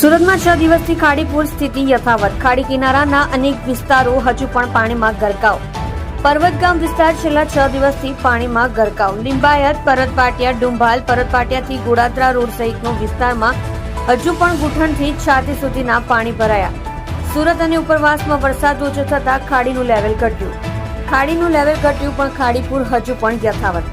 સુરતમાં છ દિવસથી ખાડીપુર સ્થિતિ યથાવત. ખાડી કિનારાના અનેક વિસ્તારો હજુ પણ પાણીમાં ગરકાવ. પર્વતગામ વિસ્તાર છેલ્લા છ દિવસથી પાણીમાં ગરકાવ. લિંબાયત, પરતપાટિયા, ડુંભાલ, પરતપાટિયાથી ગોડાત્રા રોડ સહિતનો વિસ્તારમાં હજુ પણ ગુઠણથી છાતી સુધીના પાણી ભરાયા. સુરત અને ઉપરવાસમાં વરસાદ ઓછો થતા ખાડીનું લેવલ ઘટ્યું. ખાડીનું લેવલ ઘટ્યું પણ ખાડીપુર હજુ પણ યથાવત.